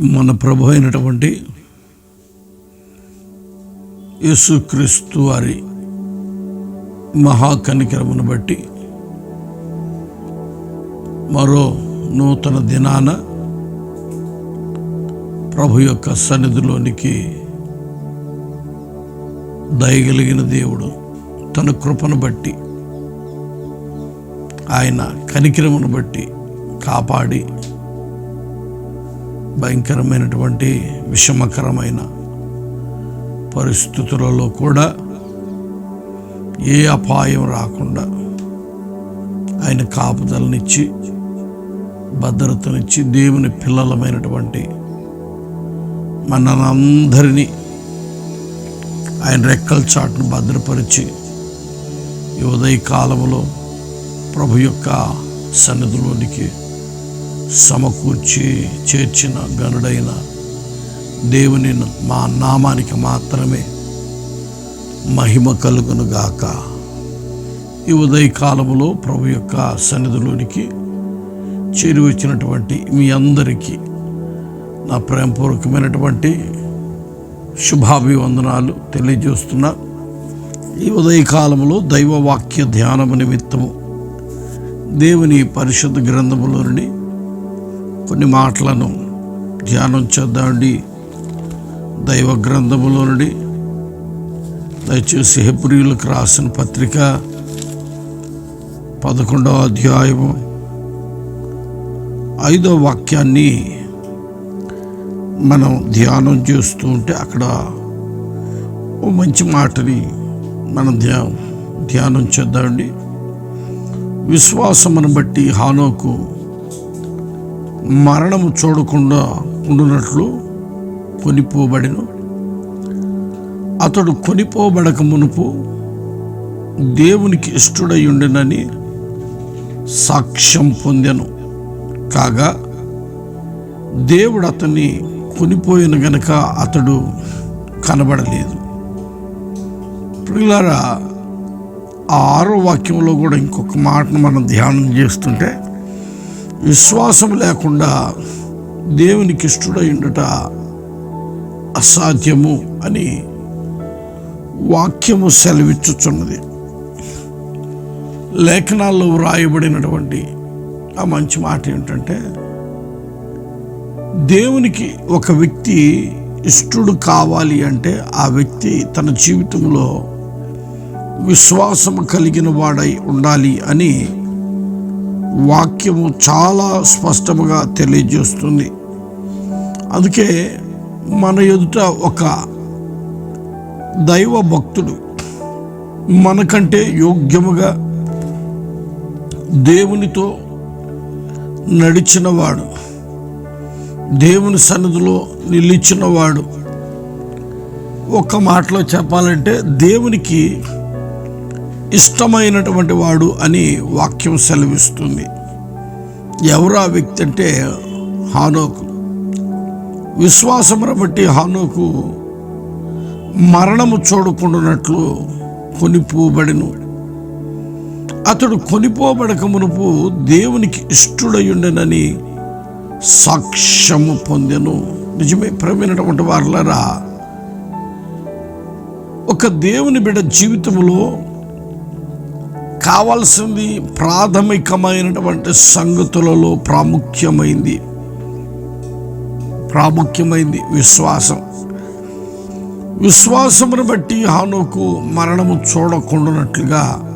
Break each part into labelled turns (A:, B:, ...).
A: మన ప్రభు అయినటువంటి యేసుక్రీస్తు వారి మహాకనికరమును బట్టి మరో నూతన దినాన ప్రభు యొక్క సన్నిధిలోనికి దయగలిగిన దేవుడు తన కృపను బట్టి ఆయన కనికరమును బట్టి కాపాడి భయంకరమైనటువంటి విషమకరమైన పరిస్థితులలో కూడా ఏ అపాయం రాకుండా ఆయన కాపుదలనిచ్చి భద్రతనిచ్చి దేవుని పిల్లలమైనటువంటి మనందరినీ ఆయన రెక్కల చాటును భద్రపరిచి ఈ ఉదయ కాలంలో ప్రభు యొక్క సన్నిధిలోనికి సమకూర్చి చేర్చిన గనుడైన దేవుని మా నామానికి మాత్రమే మహిమ కలుగును గాక. ఈ ఉదయకాలములో ప్రభు యొక్క సన్నిధిలోనికి చేరి వచ్చినటువంటి మీ అందరికీ నా ప్రేమపూర్వకమైనటువంటి శుభాభివందనాలు తెలియజేస్తున్నా. ఈ ఉదయ కాలంలో దైవవాక్య ధ్యానము నిమిత్తము దేవుని పరిశుద్ధ గ్రంథములోని కొన్ని మాటలను ధ్యానం చేద్దామండి. దైవ గ్రంథములో నుండి దయచేసి హెబ్రియులకు రాసిన పత్రిక పదకొండవ అధ్యాయము ఐదో వాక్యాన్ని మనం ధ్యానం చేస్తూ ఉంటే అక్కడ ఓ మంచి మాటని మనం ధ్యా ధ్యానం చేద్దామండి. విశ్వాసమును బట్టి హానోకు మరణము చూడకుండా ఉండునట్లు కొనిపోబడిను. అతడు కొనిపోబడక మునుపు దేవునికి ఇష్టడై ఉండినని సాక్ష్యం పొందెను. కాగా దేవుడు అతన్ని కొనిపోయిన గనక అతడు కనబడలేదు. పిల్లరా ఆ ఆరో వాక్యంలో కూడా ఇంకొక మాటను మనం ధ్యానం చేస్తుంటే విశ్వాసం లేకుండా దేవునికి ఇష్టడయుండట అసాధ్యము అని వాక్యము సెలవిచ్చుచున్నది. లేఖనాల్లో వ్రాయబడినటువంటి ఆ మంచి మాట ఏంటంటే దేవునికి ఒక వ్యక్తి ఇష్టడు కావాలి అంటే ఆ వ్యక్తి తన జీవితంలో విశ్వాసము కలిగిన వాడై ఉండాలి అని వాక్యము చాలా స్పష్టముగా తెలియజేస్తుంది. అందుకే మన ఎదుట ఒక దైవ భక్తుడు మనకంటే యోగ్యముగా దేవునితో నడిచినవాడు దేవుని సన్నిధిలో నిలిచినవాడు. ఒక్క మాటలో చెప్పాలంటే దేవునికి ఇష్టమైనటువంటి వాడు అని వాక్యం సెలవిస్తుంది. ఎవరు ఆ వ్యక్తి అంటే హానోకు. విశ్వాసమును బట్టి హానోకు మరణము చూడకుండానట్లు కొనిపోబడిను. అతడు కొనిపోబడక మునుపు దేవునికి ఇష్టడయుండెనని సాక్ష్యము పొందెను. నిజమే ప్రమైనటువంటి వారులరా ఒక దేవుని బిడ్డ జీవితంలో కావాల్సింది ప్రాథమికమైనటువంటి సంగతులలో ప్రాముఖ్యమైంది. ప్రాముఖ్యమైంది విశ్వాసం. విశ్వాసమును బట్టి హానుకు మరణము చూడకుండానట్లుగా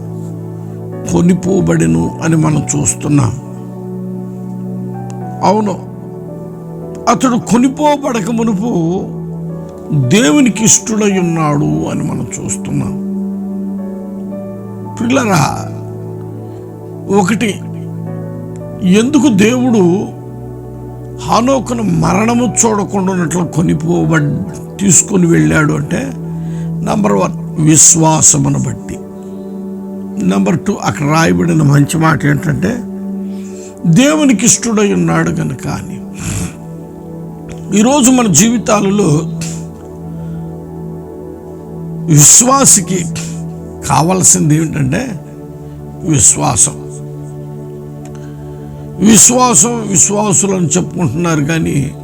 A: కొనిపోబడిను అని మనం చూస్తున్నాం. అవును. అతడు కొనిపోబడక మునుపు దేవునికి ఇష్టడై ఉన్నాడు అని మనం చూస్తున్నాం. పిల్లరా ఒకటి ఎందుకు దేవుడు హానోకును మరణము చూడకుండా ఉన్నట్లు కొనిపోబ తీసుకొని వెళ్ళాడు అంటే నంబర్ వన్ విశ్వాసమును బట్టి. నెంబర్ టూ అక్కడ రాయబడిన మంచి మాట ఏంటంటే దేవునికి ఇష్టడై ఉన్నాడు కనుక అని. ఈరోజు మన జీవితాలలో విశ్వాసికి కావాల్సింది ఏమిటంటే విశ్వాసం. విశ్వాసం విశ్వాసులను చెప్పుకుంటున్నారు కానీ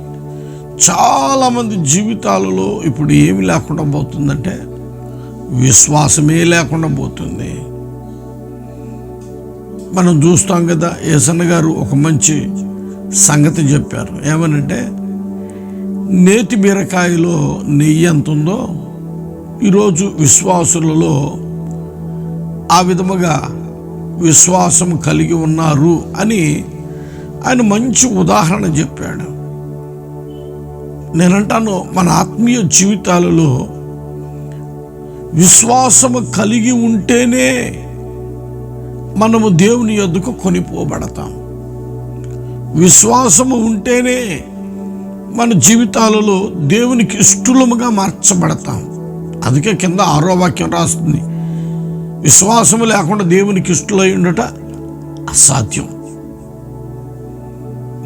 A: చాలామంది జీవితాలలో ఇప్పుడు ఏమి లేకుండా పోతుందంటే విశ్వాసమే లేకుండా పోతుంది. మనం చూస్తాం కదా ఏసన్న గారు ఒక మంచి సంగతి చెప్పారు. ఏమనంటే నేతి బీరకాయలో నెయ్యి ఎంత ఉందో ఈరోజు విశ్వాసులలో ఆ విధముగా విశ్వాసం కలిగి ఉన్నారు అని ఆయన మంచి ఉదాహరణ చెప్పాడు. నేనంటాను మన ఆత్మీయ జీవితాలలో విశ్వాసము కలిగి ఉంటేనే మనము దేవుని ఎద్దుకు కొనిపోబడతాం. విశ్వాసము ఉంటేనే మన జీవితాలలో దేవునికి ఇష్టలముగా మార్చబడతాం. అందుకే కింద ఆరో వాక్యం రాస్తుంది. విశ్వాసము లేకుండా దేవునికి ఇష్టలై ఉండట అసాధ్యం.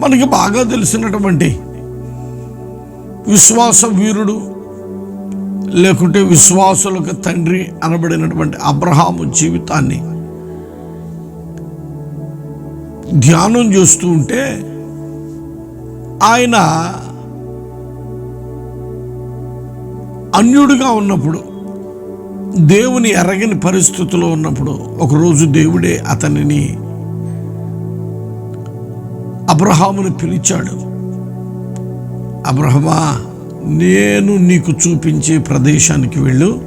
A: మనకి బాగా తెలిసినటువంటి విశ్వాస వీరుడు లేకుంటే విశ్వాసులకు తండ్రి అనబడినటువంటి అబ్రహాము జీవితాన్ని ధ్యానం చేస్తూ ఉంటే ఆయన అన్యుడిగా ఉన్నప్పుడు దేవుని ఎరగని పరిస్థితిలో ఉన్నప్పుడు ఒకరోజు దేవుడే అతనిని అబ్రహామును పిలిచాడు. అబ్రహమా నేను నీకు చూపించే ప్రదేశానికి వెళ్ళు.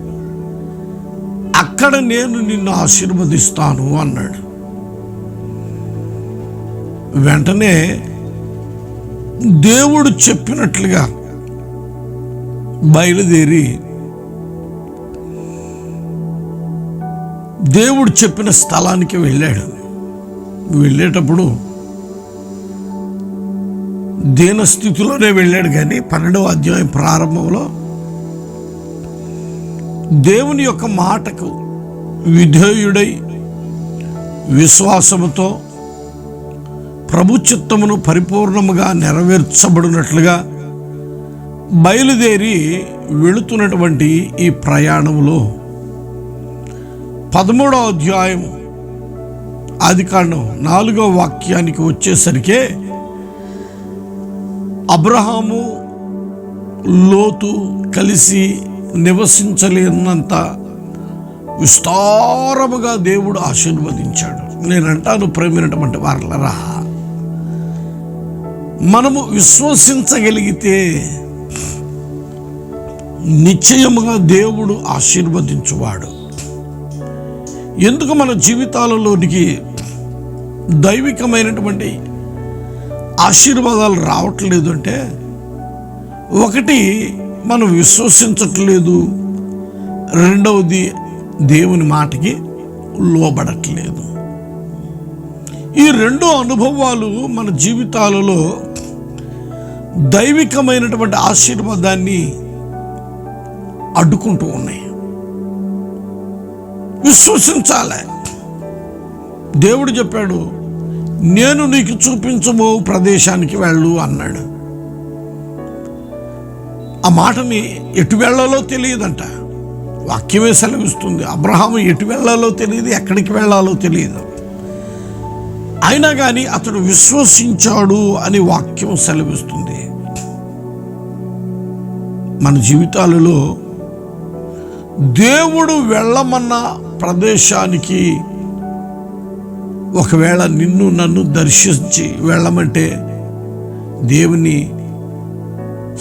A: అక్కడ నేను నిన్ను ఆశీర్వదిస్తాను అన్నాడు. వెంటనే దేవుడు చెప్పినట్లుగా బయలుదేరి దేవుడు చెప్పిన స్థలానికి వెళ్ళాడు. వెళ్ళేటప్పుడు దీనస్థితిలోనే వెళ్ళాడు కానీ పన్నెండవ అధ్యాయం ప్రారంభంలో దేవుని యొక్క మాటకు విధేయుడై విశ్వాసముతో ప్రభు చిత్తమును పరిపూర్ణముగా నెరవేర్చబడినట్లుగా బయలుదేరి వెళుతున్నటువంటి ఈ ప్రయాణంలో పదమూడవ అధ్యాయం ఆదికాండం నాలుగో వాక్యానికి వచ్చేసరికే అబ్రహాము లోతు కలిసి నివసించలేనంత విస్తారముగా దేవుడు ఆశీర్వదించాడు. నేనంటాను ప్రేమినటువంటి వారలరా మనము విశ్వసించగలిగితే నిశ్చయముగా దేవుడు ఆశీర్వదించువాడు. ఎందుకు మన జీవితాలలోనికి దైవికమైనటువంటి ఆశీర్వాదాలు రావట్లేదు అంటే ఒకటి మనం విశ్వసించట్లేదు రెండవది దేవుని మాటకి లోబడట్లేదు. ఈ రెండు అనుభవాలు మన జీవితాలలో దైవికమైనటువంటి ఆశీర్వాదాన్ని అడ్డుకుంటూ ఉన్నాయి. విశ్వసించాలి. దేవుడు చెప్పాడు నేను నీకు చూపించబో ప్రదేశానికి వెళ్ళు అన్నాడు. ఆ మాటని ఎటు వెళ్ళాలో తెలియదంట. వాక్యమే సెలవిస్తుంది. అబ్రహాం ఎటు వెళ్ళాలో తెలియదు ఎక్కడికి వెళ్ళాలో తెలియదు. అయినా కానీ అతడు విశ్వసించాడు అని వాక్యం సెలవిస్తుంది. మన జీవితాలలో దేవుడు వెళ్ళమన్న ప్రదేశానికి ఒకవేళ నిన్ను నన్ను దర్శించి వెళ్ళమంటే దేవుని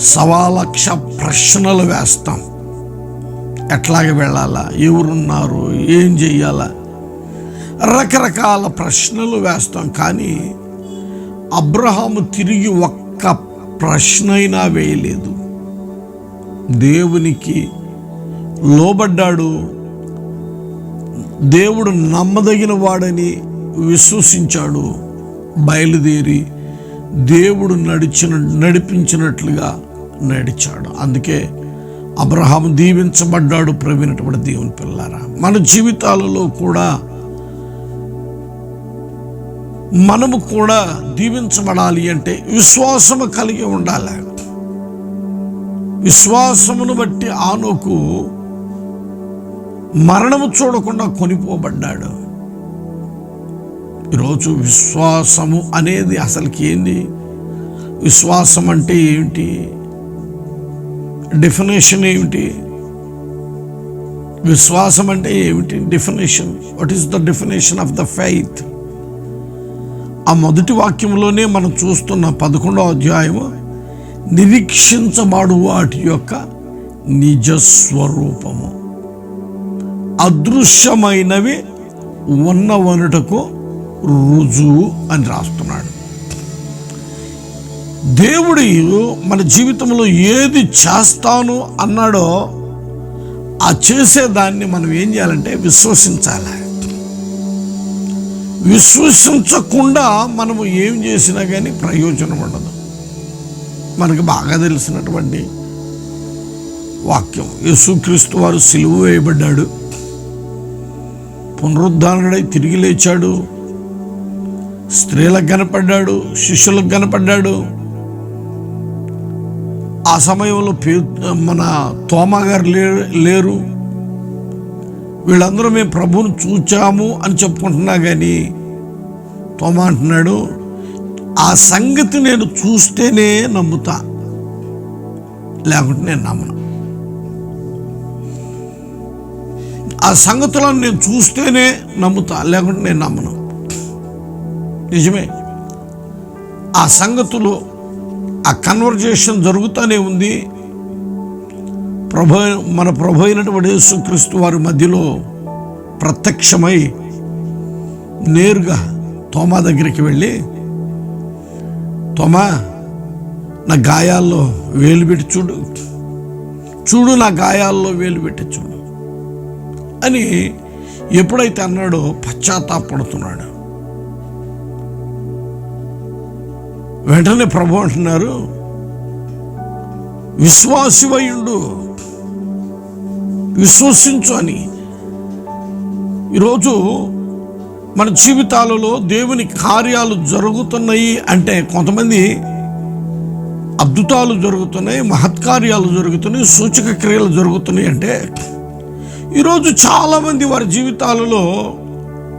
A: సవాలక్ష ప్రశ్నలు వేస్తాం. ఎట్లాగ వెళ్ళాలా? ఎవరున్నారు? ఏం చెయ్యాలా? రకరకాల ప్రశ్నలు వేస్తాం. కానీ అబ్రహాము తిరిగి ఒక్క ప్రశ్న అయినా వేయలేదు. దేవునికి లోబడ్డాడు. దేవుడు నమ్మదగిన వాడని విశ్వసించాడు. బయలుదేరి దేవుడు నడిచిన నడిపించినట్లుగా నడిచాడు. అందుకే అబ్రహాం దీవించబడ్డాడు ప్రవీణటువంటి దేవుని పిల్లారా. మన జీవితాలలో కూడా మనము కూడా దీవించబడాలి అంటే విశ్వాసము కలిగి ఉండాలి. విశ్వాసమును బట్టి ఆనోకు మరణము చూడకుండా కొనిపోబడ్డాడు. ఈరోజు విశ్వాసము అనేది అసలుకి ఏంది? విశ్వాసం అంటే ఏమిటి డెఫినేషన్ ఏమిటి? విశ్వాసం అంటే ఏమిటి? Definition what is the definition of the faith ఆ మొదటి వాక్యంలోనే మనం చూస్తున్న పదకొండో అధ్యాయము నిరీక్షించబడు వాటి యొక్క నిజస్వరూపము అదృశ్యమైనవి ఉన్నవనుటకు రుజువు అని రాస్తున్నాడు. దేవుడు మన జీవితంలో ఏది చేస్తాను అన్నాడో ఆ చేసేదాన్ని మనం ఏం చేయాలంటే విశ్వసించాలి. విశ్వసించకుండా మనము ఏం చేసినా కానీ ప్రయోజనం ఉండదు. మనకు బాగా తెలిసినటువంటి వాక్యం. యేసుక్రీస్తు వారు సిలువ వేయబడ్డాడు. పునరుద్ధారణుడై తిరిగి లేచాడు. స్త్రీలకు కనపడ్డాడు శిష్యులకు కనపడ్డాడు. ఆ సమయంలో పే మన తోమా గారు లే- లేరు. వీళ్ళందరూ మేము ప్రభువును చూచాము అని చెప్పుకుంటున్నా కానీ తోమా అంటున్నాడు ఆ సంగతి నేను చూస్తేనే నమ్ముతా. లేకుంటే నేను నమ్మను. ఆ సంగతులను నేను చూస్తేనే నమ్ముతా లేకుంటే నేను నమ్మను. నిజమే. ఆ సంగతులు ఆ కన్వర్జేషన్ జరుగుతూనే ఉంది. ప్రభు మన ప్రభు అయినటువంటి యేసుక్రీస్తు వారి మధ్యలో ప్రత్యక్షమై నేరుగా తోమా దగ్గరికి వెళ్ళి తోమా నా గాయాల్లో వేలు పెట్టి చూడు. చూడు నా గాయాల్లో వేలు పెట్టి చూడు. అని ఎప్పుడైతే అన్నాడో పశ్చాత్తాపడుతున్నాడు వెంటనే ప్రభు అంటున్నారు విశ్వాసివయుండు విశ్వసించు అని. ఈరోజు మన జీవితాలలో దేవుని కార్యాలు జరుగుతున్నాయి అంటే కొంతమంది అద్భుతాలు జరుగుతున్నాయి మహత్కార్యాలు జరుగుతున్నాయి సూచక క్రియలు జరుగుతున్నాయి అంటే ఈరోజు చాలామంది వారి జీవితాలలో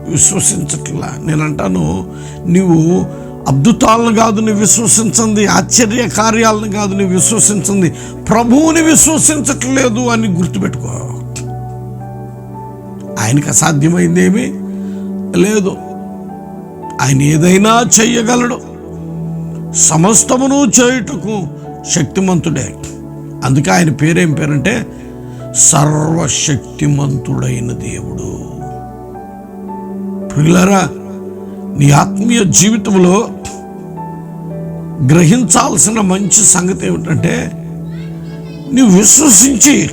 A: విశ్వసించట్లా. నేను అంటాను నీవు అద్భుతాలను కాదు నువ్వు విశ్వసించింది ఆశ్చర్య కార్యాలను కాదు నువ్వు విశ్వసించింది ప్రభువుని విశ్వసించట్లేదు అని గుర్తుపెట్టుకో. ఆయనకు అసాధ్యమైందేమీ లేదు. ఆయన ఏదైనా చేయగలడు సమస్తమును చేయుటకు శక్తిమంతుడే. అందుకే ఆయన పేరేం పేరంటే సర్వశక్తిమంతుడైన దేవుడు. పిల్లరా నీ ఆత్మీయ జీవితంలో గ్రహించాల్సిన మంచి సంగతి ఏమిటంటే నువ్వు విశ్వసించి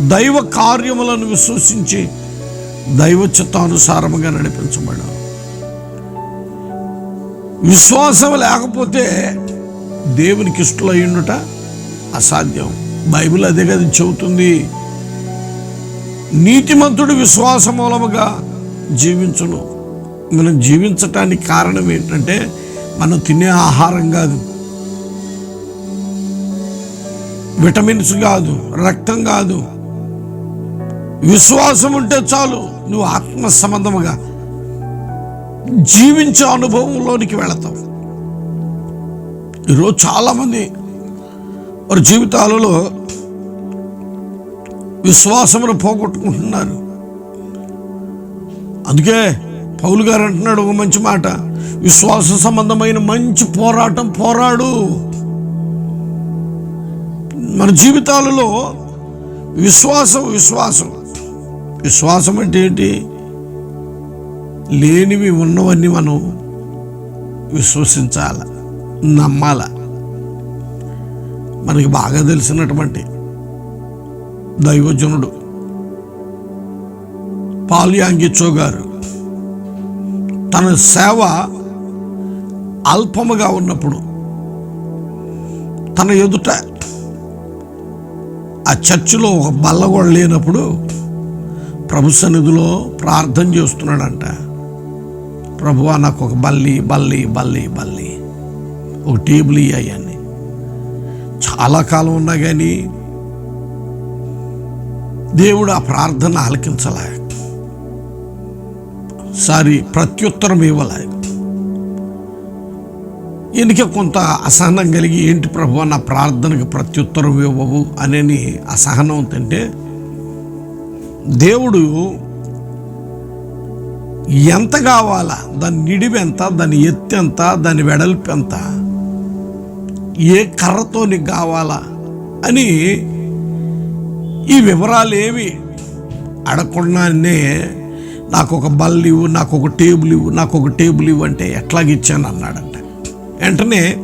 A: దైవ కార్యములను విశ్వసించి దైవ చిత్తానుసారముగా నడిపించబడావు విశ్వాసం లేకపోతే దేవునికి ఇష్టలయ్యుండుట అసాధ్యం. బైబిల్ అదే కదా చెబుతుంది. నీతిమంతుడు విశ్వాస మూలముగా జీవించును. మనం జీవించటానికి కారణం ఏంటంటే మనం తినే ఆహారం కాదు. విటమిన్స్ కాదు రక్తం కాదు. విశ్వాసం ఉంటే చాలు నువ్వు ఆత్మ సంబంధముగా జీవించే అనుభవంలోనికి వెళతావు. ఈరోజు చాలామంది వారి జీవితాలలో విశ్వాసమును పోగొట్టుకుంటున్నారు. అందుకే పౌలు గారు అంటున్నాడు ఒక మంచి మాట. విశ్వాస సంబంధమైన మంచి పోరాటం పోరాడు. మన జీవితాలలో విశ్వాసం విశ్వాసం. విశ్వాసం అంటే ఏంటి? లేనివి ఉన్నవన్నీ మనం విశ్వసించాల నమ్మాల. మనకి బాగా తెలిసినటువంటి దైవజనుడు. పాల్యాంగిచో గారు తన సేవ అల్పముగా ఉన్నప్పుడు తన ఎదుట ఆ చర్చిలో ఒక బల్ల కూడా లేనప్పుడు ప్రభు సన్నిధిలో ప్రార్థన చేస్తున్నాడంట. ప్రభువా నాకు ఒక బల్లి బల్లి బల్లి బల్లి. ఒక టేబుల్ ఇయ్యాయని చాలా కాలం ఉన్నా కానీ దేవుడు ఆ ప్రార్థన ఆలకించలే సారి ప్రత్యుత్తరం ఇవ్వలే ఈయనకి కొంత అసహనం కలిగి ఏంటి ప్రభు నా ప్రార్థనకు ప్రత్యుత్తరం ఇవ్వవు అనేని అసహనం తింటే దేవుడు ఎంత కావాలా? దాని నిడివి ఎంత? దాని ఎత్తు ఎంత? దాని వెడల్పు ఎంత? ఏ కర్రతో నీకు కావాలా? అని ఈ వివరాలు ఏవి? అడగకుండానే నాకు ఒక బల్ ఇవ్వు నాకు ఒక టేబుల్ ఇవ్వు నాకు ఒక టేబుల్ ఇవ్వు అంటే ఎట్లాగిచ్చాను అన్నాడంట. వెంటనే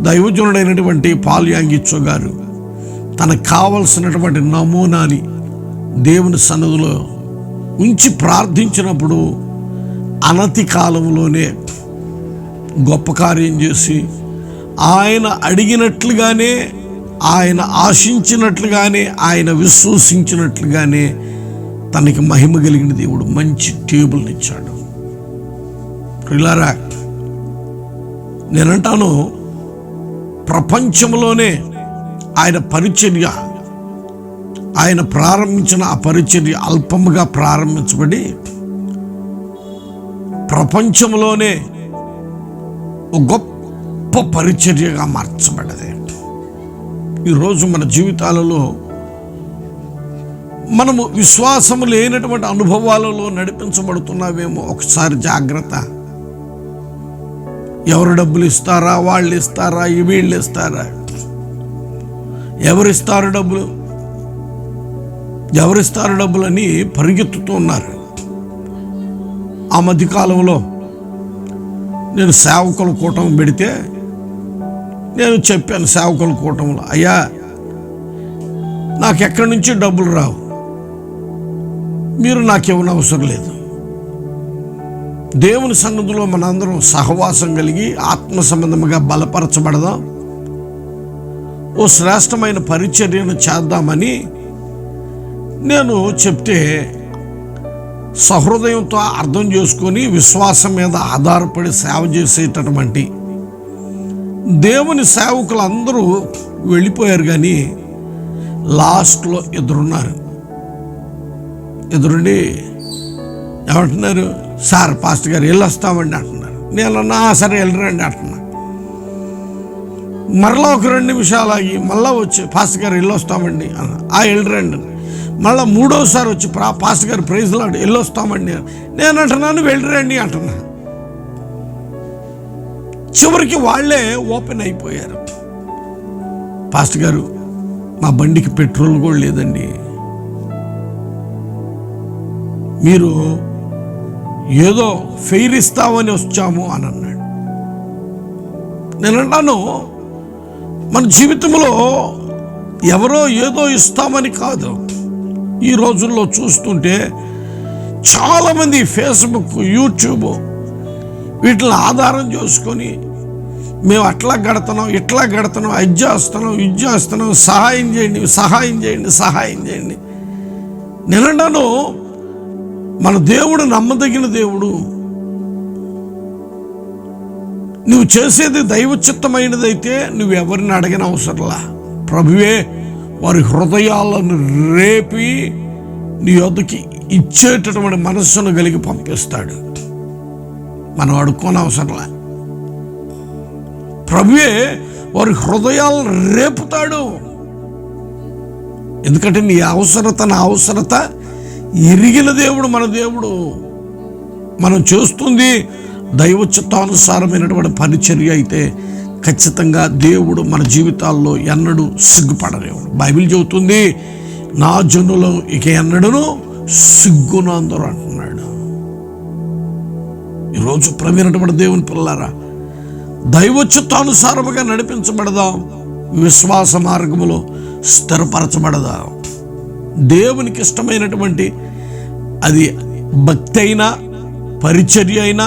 A: దైవజనుడైనటువంటి పాల్యాంగిచ్చో గారు తనకు కావలసినటువంటి నమూనాని దేవుని సన్నిధిలో ఉంచి ప్రార్థించినప్పుడు అనతి కాలంలోనే గొప్ప కార్యం చేసి ఆయన అడిగినట్లుగానే ఆయన ఆశించినట్లుగానే ఆయన విశ్వసించినట్లుగానే తనకి మహిమ కలిగిన దేవుడు మంచి టేబుల్ని ఇచ్చాడు. ప్రిలారా నేనంటాను ప్రపంచంలోనే ఆయన పరిచర్య ఆయన ప్రారంభించిన ఆ పరిచర్య అల్పముగా ప్రారంభించబడి ప్రపంచంలోనే ఒక గొప్ప పరిచర్యగా మార్చబడ్డది ఈరోజు మన జీవితాలలో మనము విశ్వాసము లేనటువంటి అనుభవాలలో నడిపించబడుతున్నావేమో ఒకసారి జాగ్రత్త. ఎవరు డబ్బులు ఇస్తారా? వాళ్ళు ఇస్తారా? వీళ్ళు ఇస్తారా? ఎవరిస్తారు డబ్బులు? ఎవరిస్తారు డబ్బులు అని పరిగెత్తుతూ ఉన్నారు. ఆ మధ్యకాలంలో నేను సేవకుల కూటమి పెడితే నేను చెప్పాను సేవకుల కూటంలో అయ్యా నాకు ఎక్కడి నుంచి డబ్బులు రావు? మీరు నాకేమైనా అవసరం లేదు. దేవుని సన్నిధిలో మనందరం సహవాసం కలిగి ఆత్మ సంబంధముగా బలపరచబడదాం. ఓ శ్రేష్టమైన పరిచర్యను చేద్దామని నేను చెప్తే సహృదయంతో అర్థం చేసుకొని విశ్వాసం మీద ఆధారపడి సేవ చేసేటటువంటి దేవుని సేవకులు అందరూ వెళ్ళిపోయారు కానీ లాస్ట్లో ఎదురున్నారు ఎదురుండి ఏమంటున్నారు సార్ పాస్టర్ గారు వెళ్ళొస్తామండి అంటున్నారు. నేను అన్నా సరే వెళ్ళరండి అంటున్నా. మరలా ఒక రెండు నిమిషాలు ఆగి మళ్ళా వచ్చి పాస్టర్ గారు వెళ్ళొస్తామండి ఆ వెళ్ళరండి మళ్ళీ మూడోసారి వచ్చి ప్రా పాస్టర్ గారు ప్రైజ్లో వెళ్ళొస్తామండి నేను అంటున్నాను వెళ్ళరండి అంటున్నా. చివరికి వాళ్ళే ఓపెన్ అయిపోయారు. పాస్టర్ గారు మా బండికి పెట్రోల్ కూడా లేదండి. మీరు ఏదో ఫెయిర్ ఇస్తామని వచ్చాము అని అన్నాడు. నేను అంటాను మన జీవితంలో ఎవరో ఏదో ఇస్తామని కాదు. ఈ రోజుల్లో చూస్తుంటే చాలామంది ఫేస్బుక్ యూట్యూబ్ వీటిని ఆధారం చేసుకొని మేము అట్లా గడుతున్నాం ఇట్లా గడుతున్నాం అది చేస్తున్నాం ఇది చేస్తున్నాం సహాయం చేయండి సహాయం చేయండి సహాయం చేయండి. నేనంటాను మన దేవుడు నమ్మదగిన దేవుడు. నువ్వు చేసేది దైవచిత్తమైనదైతే నువ్వు ఎవరిని అడగిన అవసరంలా? ప్రభువే వారి హృదయాలను రేపి నీ వద్దకి ఇచ్చేటటువంటి మనస్సును కలిగి పంపిస్తాడు. మనం అడుక్కోని అవసరంలా ప్రభువే వారి హృదయాలు రేపుతాడు. ఎందుకంటే నీ అవసరత నా అవసరత ఎరిగిన దేవుడు మన దేవుడు. మనం చేస్తుంది దైవ చిత్తానుసారమైనటువంటి పరిచర్య అయితే ఖచ్చితంగా దేవుడు మన జీవితాల్లో ఎన్నడూ సిగ్గుపడలేవుడు బైబిల్ చెబుతుంది నా జనులు ఇక ఎన్నడను సిగ్గునందరు అంటున్నాడు ఈరోజు ప్రవీణటువంటి దేవుని పిల్లారా దైవ నడిపించబడదాం. విశ్వాస మార్గములో స్థిరపరచబడదాం. దేవునికి ఇష్టమైనటువంటి అది భక్తి అయినా పరిచర్య అయినా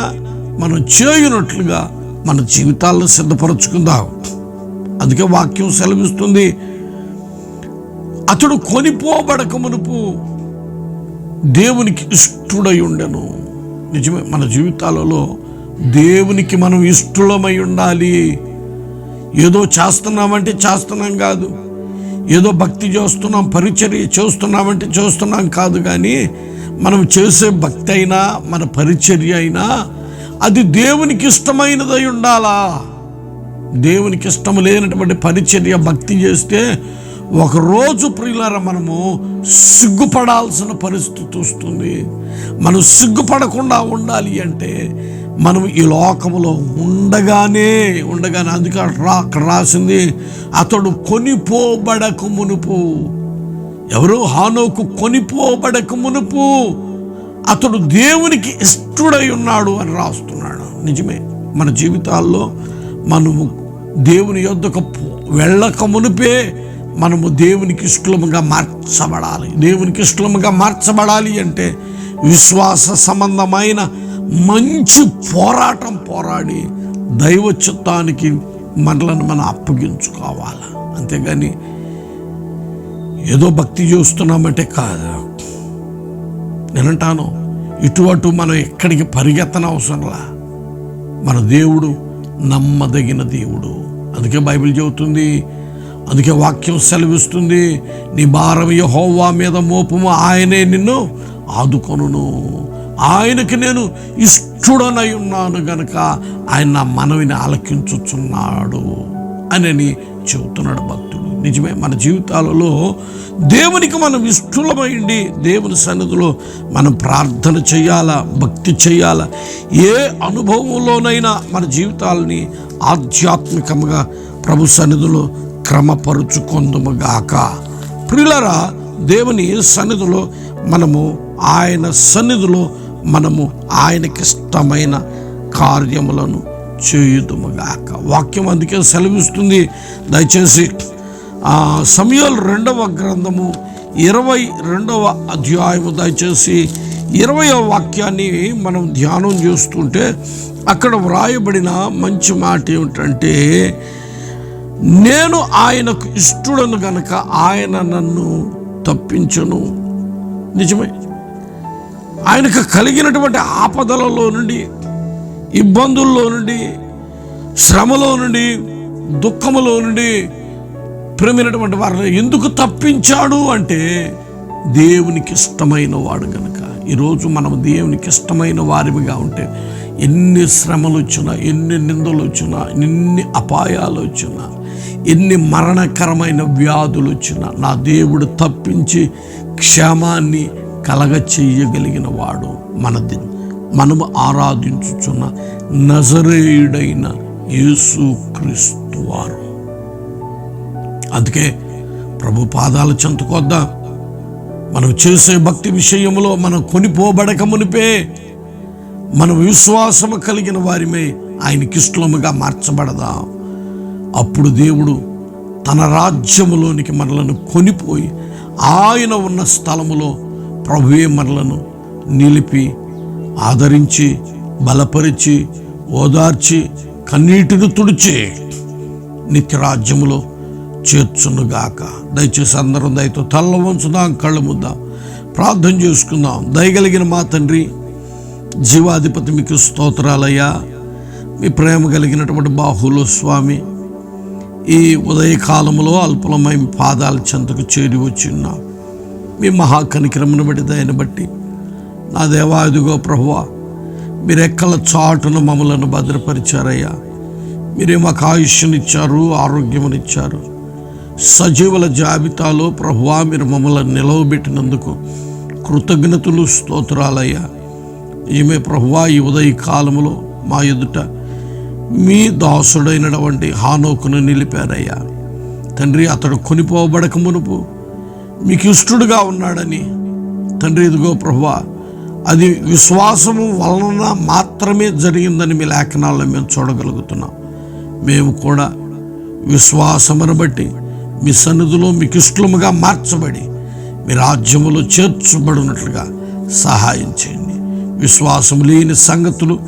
A: మనం చేయునట్లుగా మన జీవితాలను సిద్ధపరచుకుందాం. అందుకే వాక్యం సెలవిస్తుంది అతడు కొనిపోబడక మునుపు దేవునికి ఇష్టుడై ఉండెను. నిజమే మన జీవితాలలో దేవునికి మనం ఇష్టలమై ఉండాలి. ఏదో చేస్తున్నామంటే చేస్తున్నాం కాదు. ఏదో భక్తి చేస్తున్నాం పరిచర్య చేస్తున్నామంటే చేస్తున్నాం కాదు కానీ మనం చేసే భక్తి అయినా మన పరిచర్య అయినా అది దేవునికి ఇష్టమైనదై ఉండాలా? దేవునికి ఇష్టం లేనటువంటి పరిచర్య భక్తి చేస్తే ఒకరోజు ప్రియులార మనము సిగ్గుపడాల్సిన పరిస్థితి వస్తుంది. మనం సిగ్గుపడకుండా ఉండాలి అంటే మనం ఈ లోకములో ఉండగానే ఉండగానే అందుకే అక్కడ రాసింది అతడు కొనిపోబడక మునుపు. ఎవరు? హానోకు కొనిపోబడక మునుపు. అతడు దేవునికి ఇష్టడై ఉన్నాడు అని రాస్తున్నాడు. నిజమే. మన జీవితాల్లో మనము దేవుని యొద్దకు వెళ్ళక మునిపే మనము దేవునికి ఇష్టముగా మార్చబడాలి. దేవునికి ఇష్టముగా మార్చబడాలి అంటే విశ్వాస సంబంధమైన మంచి పోరాటం పోరాడి దైవ చిత్తానికి మనలను మనం అప్పగించుకోవాలి. అంతేగాని ఏదో భక్తి చేస్తున్నామంటే కాదు. నేనంటాను అటు మనం ఎక్కడికి పరిగెత్తన అవసరంలా మన దేవుడు నమ్మదగిన దేవుడు. అందుకే బైబిల్ చెబుతుంది అందుకే వాక్యం సెలవిస్తుంది నీ భారం యహోవా మీద మోపము ఆయనే నిన్ను ఆదుకొనును. ఆయనకి నేను ఇష్టడనై ఉన్నాను గనక ఆయన నా మనవిని ఆలకించుచున్నాడు. అని చెబుతున్నాడు భక్తుడు. నిజమే మన జీవితాలలో దేవునికి మనం ఇష్టలమైండి దేవుని సన్నిధిలో మనం ప్రార్థన చేయాలా భక్తి చేయాలా? ఏ అనుభవంలోనైనా మన జీవితాలని ఆధ్యాత్మికంగా ప్రభు సన్నిధిలో క్రమపరుచుకొందుముగాక. ప్రిలరా దేవుని సన్నిధిలో మనము ఆయన సన్నిధిలో మనము ఆయనకిష్టమైన కార్యములను చేయుదుముగాక. వాక్యం అందుకే సెలవిస్తుంది. దయచేసి సమయాలు రెండవ గ్రంథము ఇరవై రెండవ అధ్యాయము దయచేసి ఇరవై వాక్యాన్ని మనం ధ్యానం చేస్తుంటే అక్కడ వ్రాయబడిన మంచి మాట ఏమిటంటే నేను ఆయనకు ఇష్టడను గనక ఆయన నన్ను తప్పించను. నిజమే. ఆయనకు కలిగినటువంటి ఆపదలలో నుండి ఇబ్బందుల్లో నుండి శ్రమలో నుండి దుఃఖములో నుండి ప్రేమైనటువంటి వారిని ఎందుకు తప్పించాడు అంటే దేవునికి ఇష్టమైన వాడు గనక. ఈరోజు మనం దేవునికి ఇష్టమైన వారిగా ఉంటే ఎన్ని శ్రమలు వచ్చినా ఎన్ని నిందలు వచ్చినా ఎన్ని అపాయాలు వచ్చినా ఎన్ని మరణకరమైన వ్యాధులు వచ్చినా నా దేవుడు తప్పించి క్షేమాన్ని కలగ చెయ్యగలిగిన వాడు మనది. మనము ఆరాధించుచున్న నజరేయుడైన యేసుక్రీస్తు వారు. అందుకే ప్రభు పాదాల చెంతకొద్దాం. మనం చేసే భక్తి విషయంలో మనం కొనిపోబడక మునిపే మన విశ్వాసము కలిగిన వారిమే ఆయనకిష్టముగా మార్చబడదాం. అప్పుడు దేవుడు తన రాజ్యములోనికి మనలను కొనిపోయి ఆయన ఉన్న స్థలములో ప్రభువే మనలను నిలిపి ఆదరించి బలపరిచి ఓదార్చి కన్నీటిని తుడిచి నిత్యరాజ్యములో చేర్చునుగాక. దయచేసి అందరం దయతో తల్ల వంచుదాం కళ్ళు ముద్దాం ప్రార్థన చేసుకుందాం. దయగలిగిన మా తండ్రి జీవాధిపతి మీకు స్తోత్రాలయ్యా. మీ ప్రేమ కలిగినటువంటి బాహులో స్వామి ఈ ఉదయకాలంలో అల్పలమైన పాదాల చెంతకు చేరి వచ్చిన్నా మీ మహాకనిక్రమను బట్టి దయని బట్టి. నా దేవాదిగో ప్రభువా మీరు ఎక్కల చాటున మమ్మలను భద్రపరిచారయ్యా. మీరే మాకు ఆయుష్యనిచ్చారు ఆరోగ్యమునిచ్చారు. సజీవుల జాబితాలో ప్రభువా మీరు మమ్మల్ని నిలవబెట్టినందుకు కృతజ్ఞతలు స్తోత్రాలయ్యా. ఈమె ప్రభువా ఈ ఉదయ కాలములో మా ఎదుట మీ దాసుడైనటువంటి హానోకును నిలిపారయ్యా. తండ్రి అతడు కొనిపోబడక మునుపు మీకు ఇష్టడుగా ఉన్నాడని. తండ్రి ఇదిగో ప్రభువా అది విశ్వాసము వలన మాత్రమే జరిగిందని మీ లేఖనాల్లో మేము చూడగలుగుతున్నాం. మేము కూడా విశ్వాసమును బట్టి మీ సన్నిధిలో మీకు ఇష్టముగా మార్చబడి మీ రాజ్యములో చేర్చబడినట్లుగా సహాయం చేయండి. విశ్వాసం లేని సంగతులు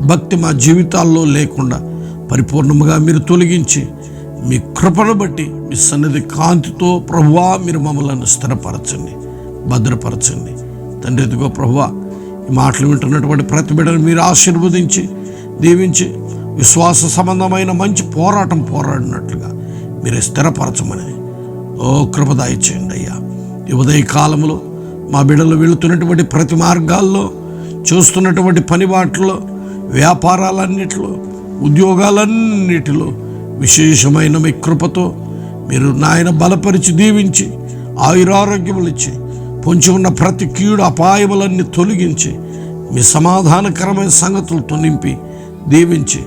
A: భక్తి మా జీవితాల్లో లేకుండా పరిపూర్ణముగా మీరు తొలగించి మీ కృపను బట్టి మీ సన్నిధి కాంతితో ప్రభువా మీరు మమ్మల్ని స్థిరపరచండి భద్రపరచండి. తండ్రి ఎదుగో ప్రభువా ఈ మాటలు వింటున్నటువంటి ప్రతి బిడ్డను మీరు ఆశీర్వదించి దీవించి విశ్వాస సంబంధమైన మంచి పోరాటం పోరాడినట్లుగా మీరు స్థిరపరచమని. ఓ కృపదాయి చేయండి అయ్యా. ఈ ఉదయ కాలంలో మా బిడ్డలు వెళుతున్నటువంటి ప్రతి మార్గాల్లో చూస్తున్నటువంటి పని వ్యాపారాలన్నిటిలో ఉద్యోగాలన్నిటిలో విశేషమైన మీ కృపతో మీరు నాయన బలపరిచి దీవించి ఆయురారోగ్యములిచ్చి పొంచి ఉన్న ప్రతి కీడు అపాయములన్నీ తొలగించి మీ సమాధానకరమైన సంగతులతో నింపి దీవించి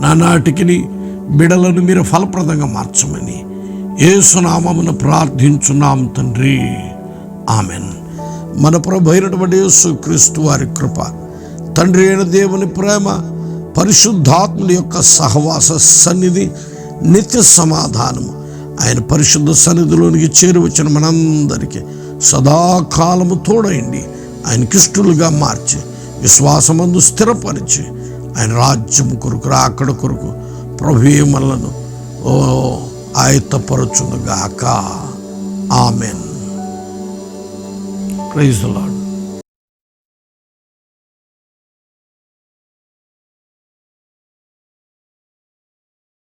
A: నానాటికి బిడలను మీరు ఫలప్రదంగా మార్చమని ఏసునామమును ప్రార్థించున్నాం తండ్రి. ఆమెన్. మన ప్రభు అయినటువంటి యేసు క్రీస్తు వారి కృప తండ్రి అయిన దేవుని ప్రేమ పరిశుద్ధాత్ముల యొక్క సహవాస సన్నిధి నిత్య సమాధానము. ఆయన పరిశుద్ధ సన్నిధిలోనికి చేరువచ్చిన మనందరికీ సదాకాలము తోడైండి. ఆయన కిష్టులుగా మార్చి విశ్వాసమందు స్థిరపరిచి ఆయన రాజ్యం కొరకు అక్కడ కొరకు ప్రభుమలను ఓ ఆయత్తపరచునుగాక. ఆమెన్. Praise lord